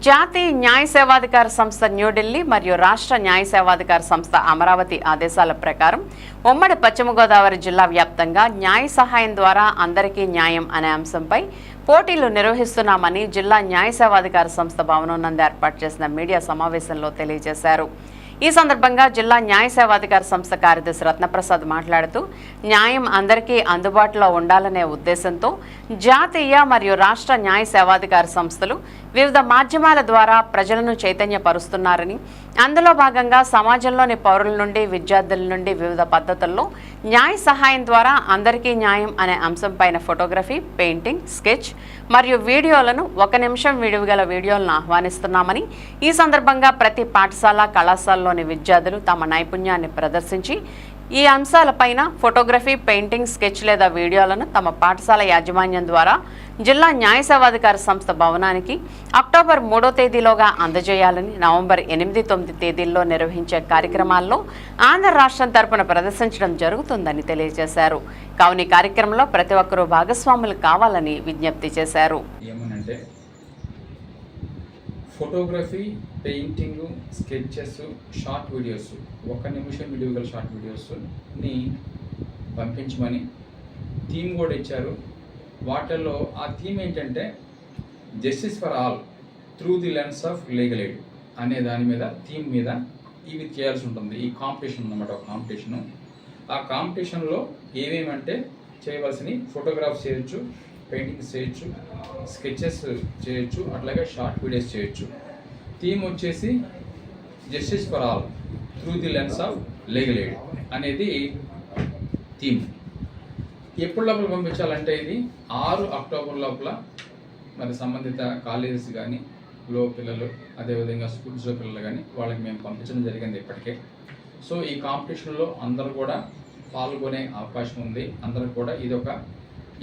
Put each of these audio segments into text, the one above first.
జాతీయ న్యాయ సేవాధికార సంస్థ న్యూఢిల్లీ మరియు రాష్ట్ర న్యాయ సేవాధికార సంస్థ అమరావతి ఆదేశాల ప్రకారం ఉమ్మడి పశ్చిమ గోదావరి జిల్లా వ్యాప్తంగా న్యాయ సహాయం ద్వారా అందరికీ న్యాయం అనే అంశంపై పోటీలు నిర్వహిస్తున్నామని జిల్లా న్యాయ సేవాధికార సంస్థ భవనం నందు ఏర్పాటు చేసిన మీడియా సమావేశంలో తెలియజేశారు. ఈ సందర్భంగా జిల్లా న్యాయ సేవాధికార సంస్థ కార్యదర్శి రత్నప్రసాద్ మాట్లాడుతూ న్యాయం అందరికీ అందుబాటులో ఉండాలనే ఉద్దేశంతో జాతీయ మరియు రాష్ట్ర న్యాయ సేవాధికార సంస్థలు వివిధ మాధ్యమాల ద్వారా ప్రజలను చైతన్యపరుస్తున్నారని అందులో భాగంగా సమాజంలోని పౌరుల నుండి విద్యార్థుల నుండి వివిధ పద్ధతుల్లో న్యాయ సహాయం ద్వారా అందరికీ న్యాయం అనే అంశంపైన ఫోటోగ్రఫీ పెయింటింగ్ స్కెచ్ మరియు వీడియోలను ఒక నిమిషం విడివి వీడియోలను ఆహ్వానిస్తున్నామని ఈ సందర్భంగా ప్రతి పాఠశాల కళాశాలలో కళాశాలలోని విద్యార్థులు తమ నైపుణ్యాన్ని ప్రదర్శించి ఈ అంశాలపైన ఫోటోగ్రఫీ పెయింటింగ్ స్కెచ్ లేదా వీడియోలను తమ పాఠశాల యాజమాన్యం ద్వారా జిల్లా న్యాయ సేవాధికార సంస్థ భవనానికి అక్టోబర్ మూడో తేదీలోగా అందజేయాలని నవంబర్ ఎనిమిది తొమ్మిది తేదీల్లో నిర్వహించే కార్యక్రమాల్లో ఆంధ్ర రాష్ట్రం తరపున ప్రదర్శించడం జరుగుతుందని తెలియజేశారు. కావున ఈ కార్యక్రమంలో ప్రతి ఒక్కరూ భాగస్వాములు కావాలని విజ్ఞప్తి చేశారు. ఏమనంటే photography painting sketches short videos. ఒక నిమిషం వీడియో గల షార్ట్ వీడియోస్ని పంపించమని థీమ్ కూడా ఇచ్చారు. వాటిల్లో ఆ థీమ్ ఏంటంటే justice for all through the lens of legal aid అనే దాని మీద థీమ్ మీద ఇవి చేయాల్సి ఉంటుంది. ఈ కాంపిటీషన్ అన్నమాట ఒక కాంపిటీషను. ఆ కాంపిటీషన్లో ఏమేమంటే చేయవలసినవి ఫోటోగ్రాఫ్స్ చేయొచ్చు పెయింటింగ్స్ చేయొచ్చు స్కెచెస్ చేయొచ్చు అట్లాగే షార్ట్ వీడియోస్ చేయొచ్చు. థీమ్ వచ్చేసి justice for all through the lens of legal aid అనేది థీమ్. ఎప్పుడు లోపల పంపించాలంటే ఇది ఆరు అక్టోబర్ లోపల మరి సంబంధిత కాలేజెస్ కానీ లో పిల్లలు అదేవిధంగా స్కూల్స్లో పిల్లలు కానీ వాళ్ళకి మేము పంపించడం జరిగింది ఇప్పటికే. సో ఈ కాంపిటీషన్లో అందరూ కూడా పాల్గొనే అవకాశం ఉంది. అందరూ కూడా ఇది ఒక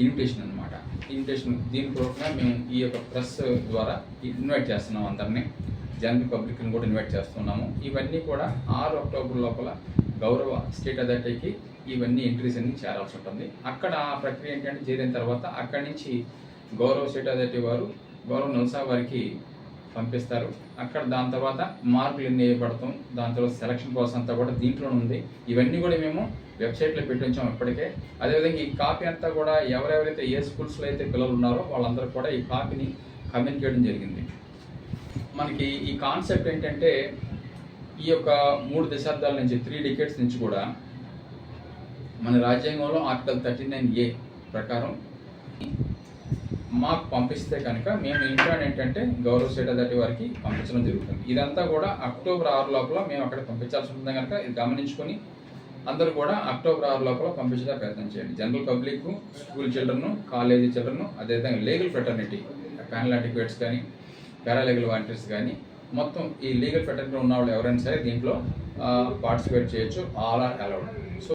ఇన్విటేషన్ అనమాట ఇన్విటేషన్ దీని పూర్వకంగా మేము ఈ యొక్క ప్రెస్ ద్వారా ఇన్వైట్ చేస్తున్నాం అందరినీ. జనరల్ పబ్లిక్ని కూడా ఇన్వైట్ చేస్తున్నాము. ఇవన్నీ కూడా ఆరు అక్టోబర్ లోపల గౌరవ స్టేట్ అథారిటీకి ఇవన్నీ ఎంట్రీస్ అన్ని చేరాల్సి ఉంటుంది. అక్కడ ఆ ప్రక్రియ ఏంటంటే చేరిన తర్వాత అక్కడి నుంచి గౌరవ స్టేట్ అథారిటీ వారు గౌరవ నల్సా వారికి పంపిస్తారు. అక్కడ దాని తర్వాత మార్కులు ఎన్ని వేయబడతాం దాని తర్వాత సెలక్షన్ ప్రాసెస్ అంతా కూడా దీంట్లో ఉంది. ఇవన్నీ కూడా మేము వెబ్సైట్లో పెట్టించాం ఇప్పటికే. అదేవిధంగా ఈ కాపీ అంతా కూడా ఎవరెవరైతే ఏ స్కూల్స్లో అయితే పిల్లలు ఉన్నారో వాళ్ళందరూ కూడా ఈ కాపీని కమ్యూనికేట్ చేయడం జరిగింది. మనకి ఈ కాన్సెప్ట్ ఏంటంటే ఈ యొక్క మూడు దశాబ్దాల నుంచి త్రీ డికెట్స్ నుంచి కూడా మన రాజ్యాంగంలో ఆర్టికల్ థర్టీ నైన్ ఏ ప్రకారం మాకు పంపిస్తే కనుక మేము ఇంట్రాన్ ఏంటంటే గౌరవ స్టేట్ అథారిటీ వారికి పంపించడం జరుగుతుంది. ఇదంతా కూడా అక్టోబర్ ఆరు లోపల మేము అక్కడ పంపించాల్సి ఉంటుంది కనుక ఇది గమనించుకొని అందరూ కూడా అక్టోబర్ ఆరు లోపల పంపించడం ప్రయత్నం చేయండి. General public school children college children అదేవిధంగా లీగల్ ఫెటర్నిటీ ప్యానల్ అటిక్వేట్స్ కానీ పారాలీగల్ వాలంటీర్స్ కానీ మొత్తం ఈ లీగల్ ఫెటర్నిటీ ఉన్న వాళ్ళు ఎవరైనా సరే దీంట్లో పార్టిసిపేట్ చేయొచ్చు. All are allowed. సో